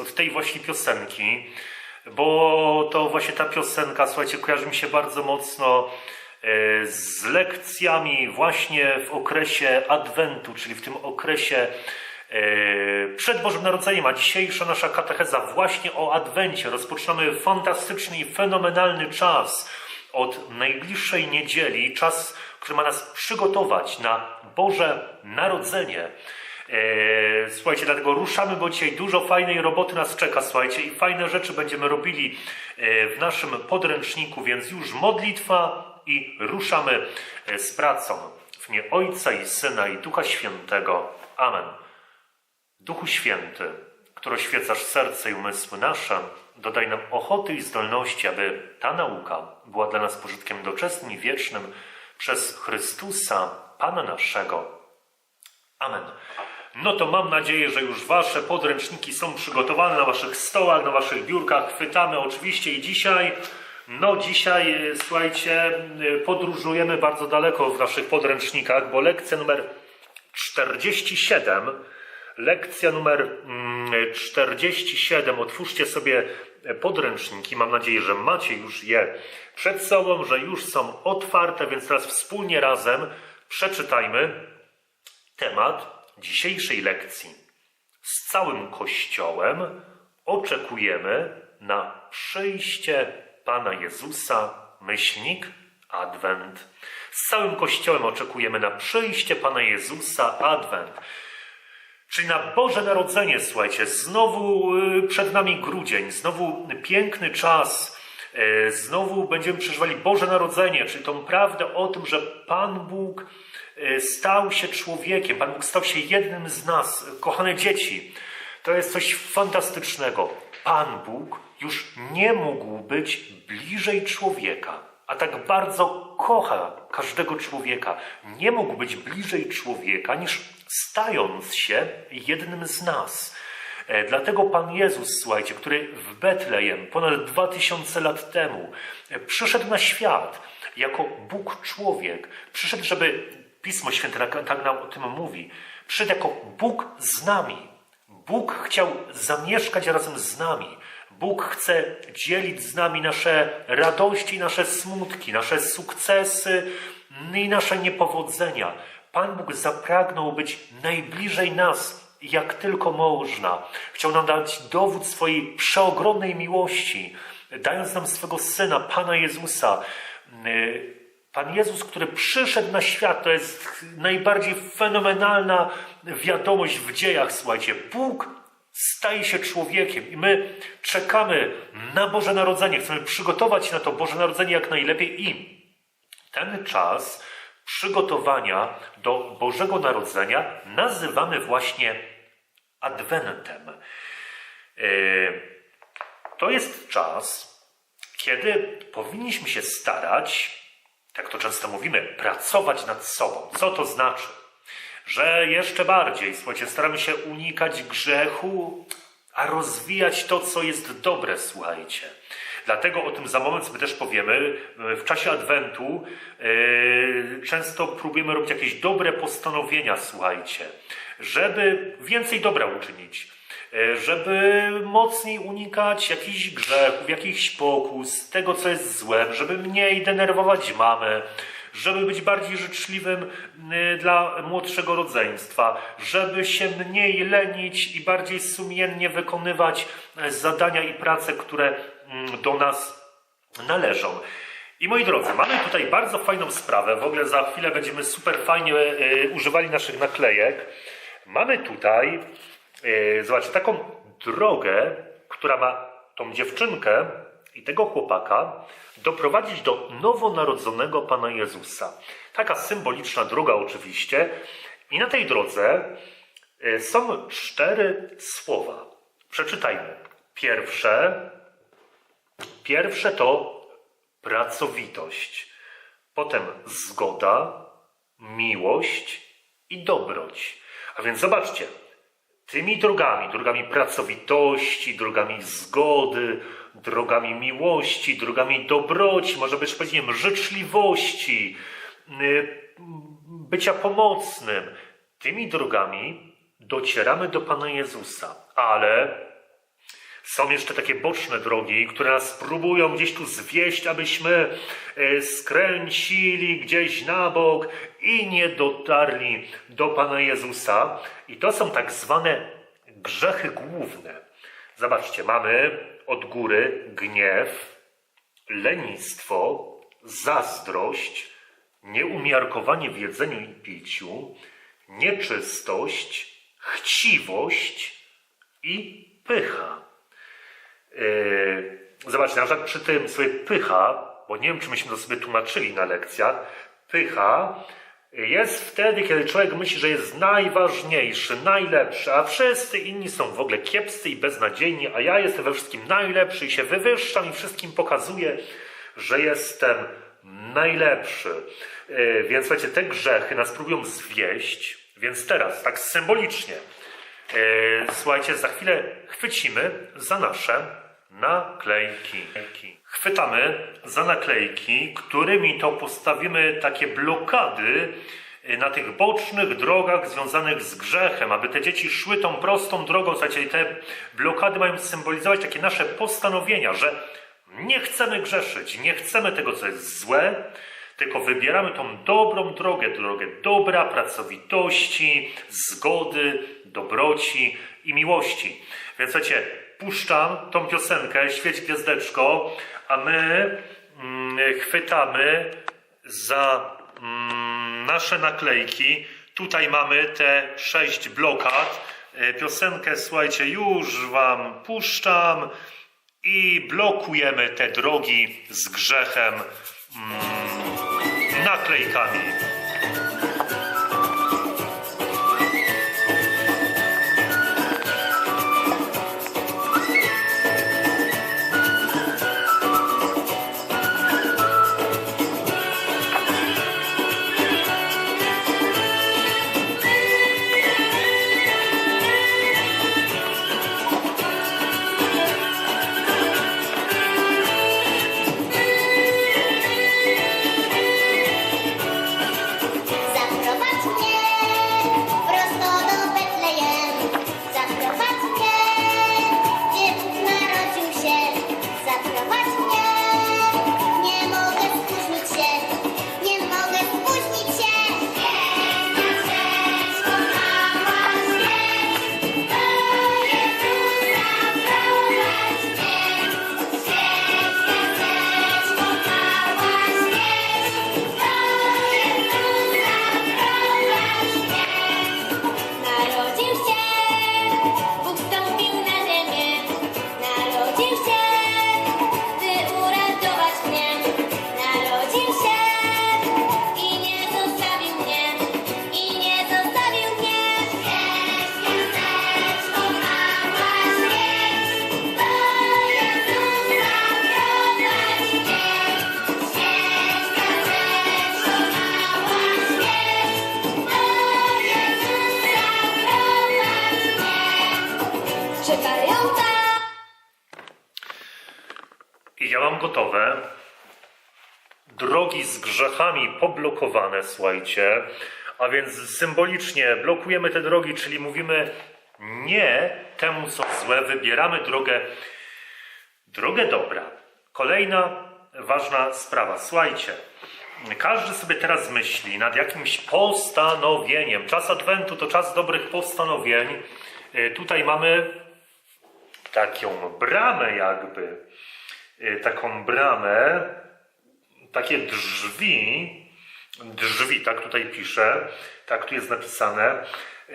od tej właśnie piosenki, bo to właśnie ta piosenka, słuchajcie, kojarzy mi się bardzo mocno e, z lekcjami właśnie w okresie Adwentu, czyli w tym okresie e, przed Bożym Narodzeniem, a dzisiejsza nasza katecheza właśnie o Adwencie. Rozpoczynamy fantastyczny i fenomenalny czas od najbliższej niedzieli, czas, który ma nas przygotować na Boże Narodzenie. E, Słuchajcie, dlatego ruszamy, bo dzisiaj dużo fajnej roboty nas czeka, słuchajcie, i fajne rzeczy będziemy robili e, w naszym podręczniku, więc już modlitwa i ruszamy e, z pracą. W imię Ojca i Syna i Ducha Świętego. Amen. Duchu Święty, który oświecasz serce i umysły nasze, dodaj nam ochoty i zdolności, aby ta nauka była dla nas pożytkiem doczesnym i wiecznym przez Chrystusa, Pana naszego. Amen. No to mam nadzieję, że już Wasze podręczniki są przygotowane na Waszych stołach, na Waszych biurkach. Chwytamy oczywiście i dzisiaj, no dzisiaj, e, słuchajcie, e, podróżujemy bardzo daleko w naszych podręcznikach, bo lekcja numer 47, lekcja numer mm, 47, otwórzcie sobie podręczniki, mam nadzieję, że macie już je przed sobą, że już są otwarte, więc teraz wspólnie razem przeczytajmy temat dzisiejszej lekcji. Z całym Kościołem oczekujemy na przyjście Pana Jezusa, myślnik, Adwent. Z całym Kościołem oczekujemy na przyjście Pana Jezusa, Adwent. Czyli na Boże Narodzenie, słuchajcie, znowu y, przed nami grudzień, znowu piękny czas, y, znowu będziemy przeżywali Boże Narodzenie, czyli tą prawdę o tym, że Pan Bóg stał się człowiekiem, Pan Bóg stał się jednym z nas, kochane dzieci. To jest coś fantastycznego. Pan Bóg już nie mógł być bliżej człowieka, a tak bardzo kocha każdego człowieka. Nie mógł być bliżej człowieka niż stając się jednym z nas. E, Dlatego Pan Jezus, słuchajcie, który w Betlejem ponad dwa tysiące lat temu e, przyszedł na świat jako Bóg człowiek, przyszedł, żeby Pismo Święte tak, nam o tym mówi, przyszedł jako Bóg z nami. Bóg chciał zamieszkać razem z nami. Bóg chce dzielić z nami nasze radości, nasze smutki, nasze sukcesy i nasze niepowodzenia. Pan Bóg zapragnął być najbliżej nas, jak tylko można. Chciał nam dać dowód swojej przeogromnej miłości, dając nam swego Syna, Pana Jezusa. Pan Jezus, który przyszedł na świat, to jest najbardziej fenomenalna wiadomość w dziejach, słuchajcie. Bóg staje się człowiekiem i my czekamy na Boże Narodzenie. Chcemy przygotować się na to Boże Narodzenie jak najlepiej i ten czas przygotowania do Bożego Narodzenia nazywamy właśnie Adwentem. E, To jest czas, kiedy powinniśmy się starać, jak to często mówimy, pracować nad sobą. Co to znaczy? Że jeszcze bardziej, słuchajcie, staramy się unikać grzechu, a rozwijać to, co jest dobre, słuchajcie. Dlatego o tym za moment sobie też powiemy. W czasie Adwentu yy, często próbujemy robić jakieś dobre postanowienia, słuchajcie, żeby więcej dobra uczynić, żeby mocniej unikać jakichś grzechów, jakichś pokus, tego, co jest złem, żeby mniej denerwować mamę, żeby być bardziej życzliwym y, dla młodszego rodzeństwa, żeby się mniej lenić i bardziej sumiennie wykonywać e, zadania i prace, które mm, do nas należą. I moi drodzy, mamy tutaj bardzo fajną sprawę. W ogóle za chwilę będziemy super fajnie e, używali naszych naklejek. Mamy tutaj, e, zobaczcie, taką drogę, która ma tą dziewczynkę i tego chłopaka doprowadzić do nowonarodzonego Pana Jezusa. Taka symboliczna droga oczywiście. I na tej drodze e, są cztery słowa. Przeczytajmy. Pierwsze, pierwsze to pracowitość, potem zgoda, miłość i dobroć. A więc zobaczcie, tymi drogami, drogami pracowitości, drogami zgody, drogami miłości, drogami dobroci, może być powiedzieć życzliwości, y, bycia pomocnym. Tymi drogami docieramy do Pana Jezusa, ale są jeszcze takie boczne drogi, które nas próbują gdzieś tu zwieść, abyśmy e, skręcili gdzieś na bok i nie dotarli do Pana Jezusa. I to są tak zwane grzechy główne. Zobaczcie, mamy od góry gniew, lenistwo, zazdrość, nieumiarkowanie w jedzeniu i piciu, nieczystość, chciwość i pycha. Yy, Zobaczcie, na przykład przy tym sobie pycha, bo nie wiem, czy myśmy to sobie tłumaczyli na lekcjach, pycha jest wtedy, kiedy człowiek myśli, że jest najważniejszy, najlepszy, a wszyscy inni są w ogóle kiepscy i beznadziejni, a ja jestem we wszystkim najlepszy i się wywyższam i wszystkim pokazuję, że jestem najlepszy. Yy, Więc słuchajcie, te grzechy nas próbują zwieść, więc teraz, tak symbolicznie, Słuchajcie, za chwilę chwycimy za nasze naklejki. Chwytamy za naklejki, którymi to postawimy takie blokady e, na tych bocznych drogach związanych z grzechem, aby te dzieci szły tą prostą drogą. Słuchajcie, te blokady mają symbolizować takie nasze postanowienia, że nie chcemy grzeszyć, nie chcemy tego, co jest złe, tylko wybieramy tą dobrą drogę, drogę dobra, pracowitości, zgody, dobroci i miłości. Więc słuchajcie, puszczam tą piosenkę, świeć gwiazdeczko, a my mm, chwytamy za mm, nasze naklejki. Tutaj mamy te sześć blokad. E, Piosenkę, słuchajcie, już wam puszczam i blokujemy te drogi z grzechem mm, nakleinkami. Tam. I ja mam gotowe. Drogi z grzechami poblokowane, słuchajcie. A więc symbolicznie blokujemy te drogi, czyli mówimy nie temu, co złe, wybieramy drogę, drogę dobra. Kolejna ważna sprawa. Słuchajcie, każdy sobie teraz myśli nad jakimś postanowieniem. Czas Adwentu to czas dobrych postanowień. Y, Tutaj mamy taką bramę jakby, y, taką bramę, takie drzwi, drzwi, tak tutaj piszę, tak tu jest napisane.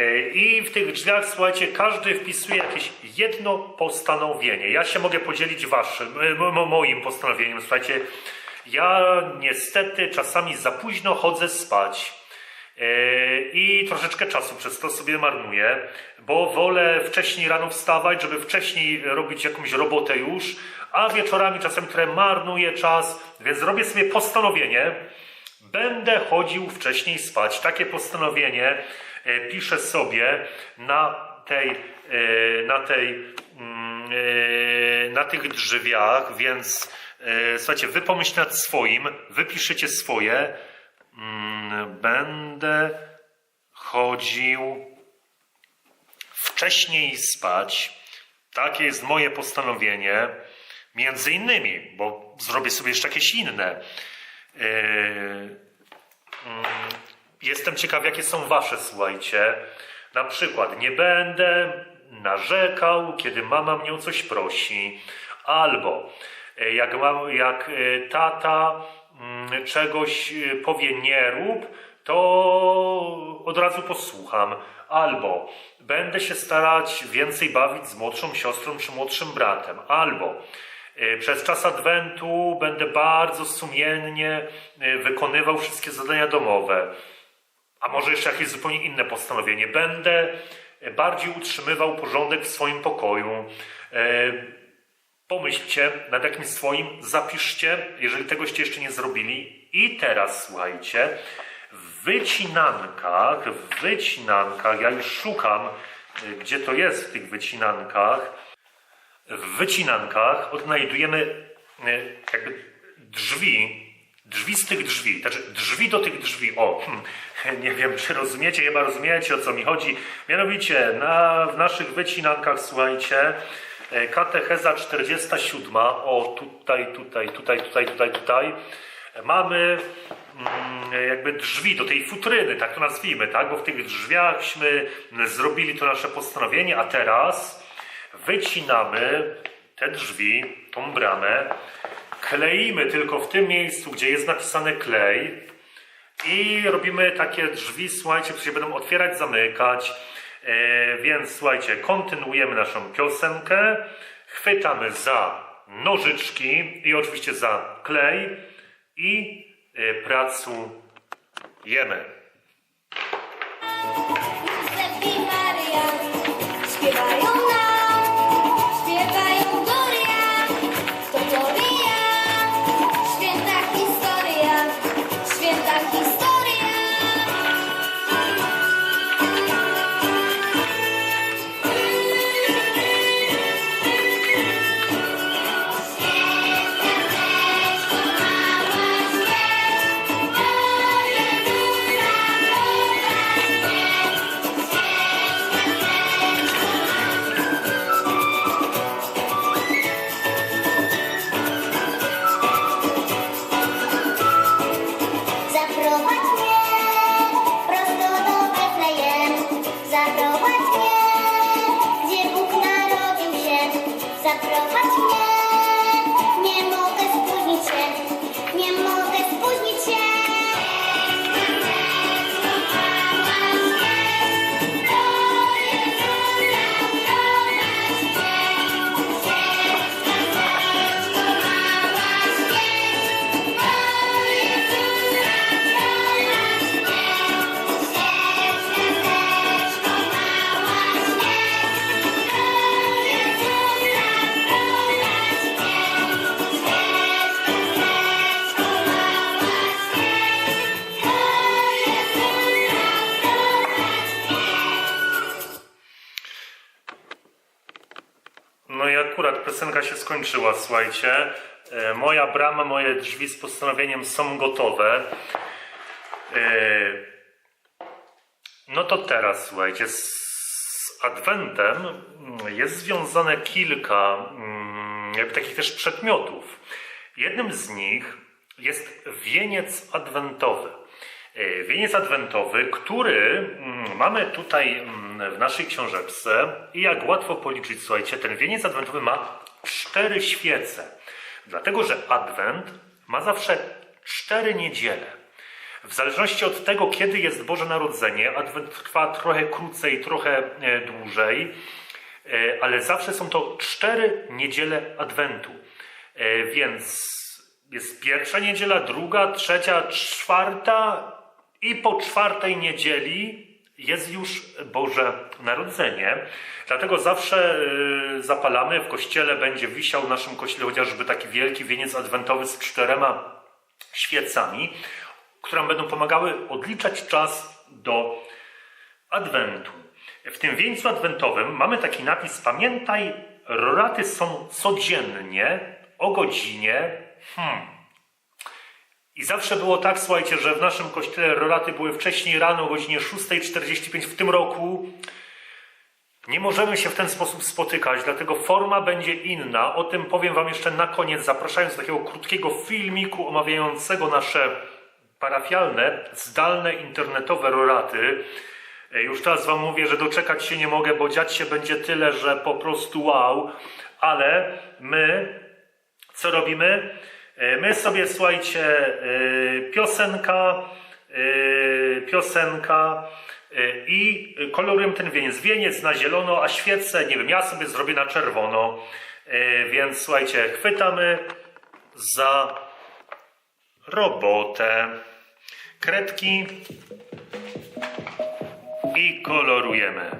Y, I w tych drzwiach, słuchajcie, każdy wpisuje jakieś jedno postanowienie. Ja się mogę podzielić waszym, y, mo- moim postanowieniem. Słuchajcie, ja niestety czasami za późno chodzę spać. Yy, I troszeczkę czasu przez to sobie marnuję, bo wolę wcześniej rano wstawać, żeby wcześniej robić jakąś robotę już, a wieczorami czasem trochę marnuję czas, więc robię sobie postanowienie, będę chodził wcześniej spać. Takie postanowienie yy, piszę sobie na tej, yy, na tej, mm, na tych drzwiach, więc słuchajcie, wy pomyślcie nad swoim, wypiszecie swoje, Będę chodził wcześniej spać. Takie jest moje postanowienie. Między innymi, bo zrobię sobie jeszcze jakieś inne. Yy, mm, Jestem ciekaw, jakie są wasze, słuchajcie. Na przykład, nie będę narzekał, kiedy mama mnie o coś prosi. Albo e, jak, mam, jak e, tata mm, czegoś e, powie nie rób, to od razu posłucham. Albo będę się starać więcej bawić z młodszą siostrą czy młodszym bratem. Albo e, przez czas Adwentu będę bardzo sumiennie e, wykonywał wszystkie zadania domowe. A może jeszcze jakieś zupełnie inne postanowienie. Będę bardziej utrzymywał porządek w swoim pokoju. Pomyślcie nad jakimś swoim, zapiszcie, jeżeli tegoście jeszcze nie zrobili. I teraz słuchajcie, w wycinankach, w wycinankach, ja już szukam, e, gdzie to jest w tych wycinankach. W wycinankach odnajdujemy e, jakby drzwi, drzwi z tych drzwi, znaczy drzwi do tych drzwi. O, hmm, nie wiem, czy rozumiecie, chyba rozumiecie o co mi chodzi. Mianowicie na, w naszych wycinankach, słuchajcie, katecheza 47, o tutaj, tutaj, tutaj, tutaj, tutaj, tutaj, mamy mm, jakby drzwi do tej futryny, tak to nazwijmy, tak? Bo w tych drzwiachśmy zrobili to nasze postanowienie, a teraz wycinamy te drzwi, tą bramę, kleimy tylko w tym miejscu, gdzie jest napisane klej i robimy takie drzwi, słuchajcie, które się będą otwierać, zamykać. E, więc słuchajcie, kontynuujemy naszą piosenkę, chwytamy za nożyczki i oczywiście za klej i e, pracujemy. Słuchajcie. E, Moja brama, moje drzwi z postanowieniem są gotowe. E, No to teraz, słuchajcie, z Adwentem mm, jest związane kilka mm, jakby takich też przedmiotów. Jednym z nich jest wieniec adwentowy. E, Wieniec adwentowy, który mm, mamy tutaj w naszej książeczce i jak łatwo policzyć, słuchajcie, ten wieniec adwentowy ma cztery świece. Dlatego, że adwent ma zawsze cztery niedziele. W zależności od tego, kiedy jest Boże Narodzenie, adwent trwa trochę krócej, trochę e, dłużej, e, ale zawsze są to cztery niedziele adwentu. E, Więc jest pierwsza niedziela, druga, trzecia, czwarta i po czwartej niedzieli jest już Boże Narodzenie. Dlatego zawsze y, zapalamy, w kościele będzie wisiał w naszym kościele chociażby taki wielki wieniec adwentowy z czterema świecami, które będą pomagały odliczać czas do Adwentu. W tym wieńcu adwentowym mamy taki napis: Pamiętaj, roraty są codziennie o godzinie. Hmm. I zawsze było tak, słuchajcie, że w naszym kościele roraty były wcześniej rano o godzinie 6.45 w tym roku. Nie możemy się w ten sposób spotykać, dlatego forma będzie inna. O tym powiem Wam jeszcze na koniec, zapraszając do takiego krótkiego filmiku omawiającego nasze parafialne, zdalne internetowe roraty. E, Już teraz Wam mówię, że doczekać się nie mogę, bo dziać się będzie tyle, że po prostu wow. Ale my co robimy? E, My sobie, słuchajcie, e, piosenka, e, piosenka i kolorujemy ten wieniec. Wieniec na zielono, a świece, nie wiem, ja sobie zrobię na czerwono. Więc słuchajcie, chwytamy za robotę. Kredki i kolorujemy.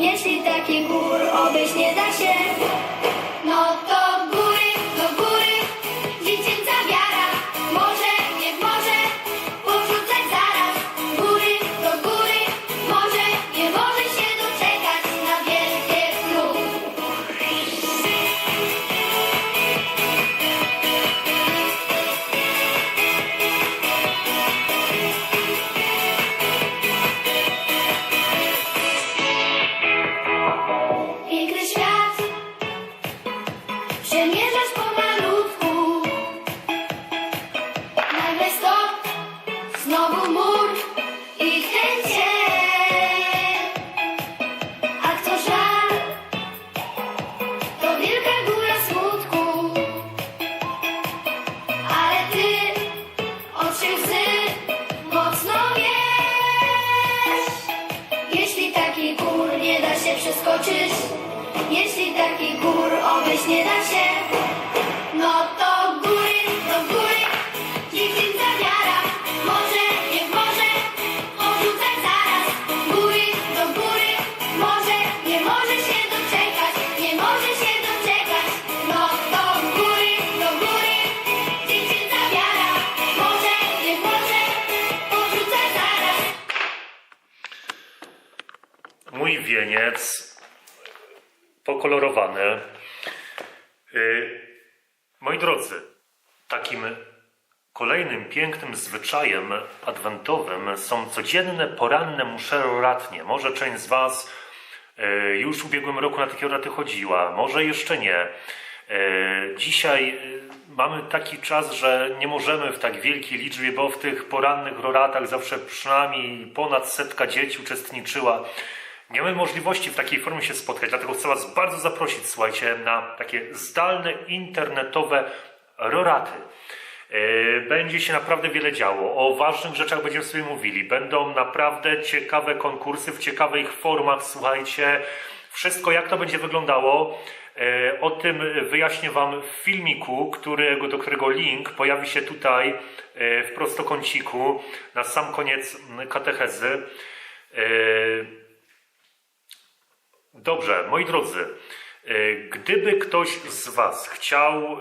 Jeśli takich gór obejść nie da się, no pokolorowany. Yy, Moi drodzy, takim kolejnym pięknym zwyczajem adwentowym są codzienne poranne muszeroratnie. Może część z Was yy, już w ubiegłym roku na takie raty chodziła, może jeszcze nie. Yy, Dzisiaj mamy taki czas, że nie możemy w tak wielkiej liczbie, bo w tych porannych roratach zawsze przynajmniej ponad setka dzieci uczestniczyła. Nie mamy możliwości w takiej formie się spotkać, dlatego chcę Was bardzo zaprosić, słuchajcie, na takie zdalne, internetowe roraty. Yy, Będzie się naprawdę wiele działo. O ważnych rzeczach będziemy sobie mówili. Będą naprawdę ciekawe konkursy w ciekawych formach, słuchajcie. Wszystko, jak to będzie wyglądało, yy, o tym wyjaśnię Wam w filmiku, którego, do którego link pojawi się tutaj yy, w prostokąciku na sam koniec katechezy. Dobrze, moi drodzy, e, gdyby ktoś z Was chciał e,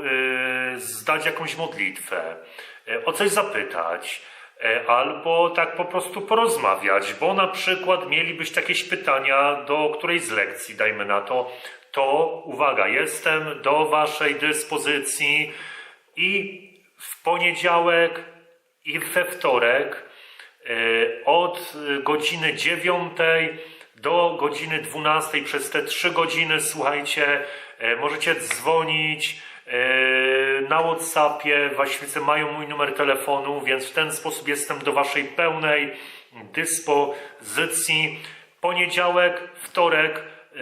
zdać jakąś modlitwę, e, o coś zapytać, albo tak po prostu porozmawiać, bo na przykład mielibyście jakieś pytania do którejś z lekcji, dajmy na to, to uwaga, jestem do Waszej dyspozycji i w poniedziałek i we wtorek od godziny 9 do godziny 12 przez te 3 godziny, słuchajcie, e, możecie dzwonić e, na Whatsappie, właściwie mają mój numer telefonu, więc w ten sposób jestem do Waszej pełnej dyspozycji. Poniedziałek, wtorek, e,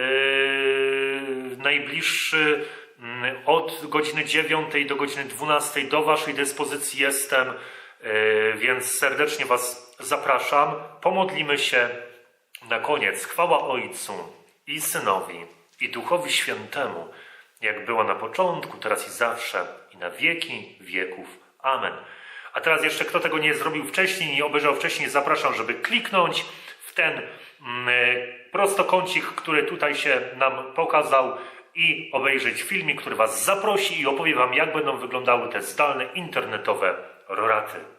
najbliższy mm, od godziny 9 do godziny 12 do Waszej dyspozycji jestem, więc serdecznie Was zapraszam. Pomodlimy się na koniec chwała Ojcu i Synowi i Duchowi Świętemu, jak była na początku, teraz i zawsze, i na wieki wieków. Amen. A teraz jeszcze kto tego nie zrobił wcześniej, nie obejrzał wcześniej, zapraszam, żeby kliknąć w ten mm, e, prostokącik, który tutaj się nam pokazał i obejrzeć filmik, który Was zaprosi i opowie Wam, jak będą wyglądały te zdalne internetowe roraty.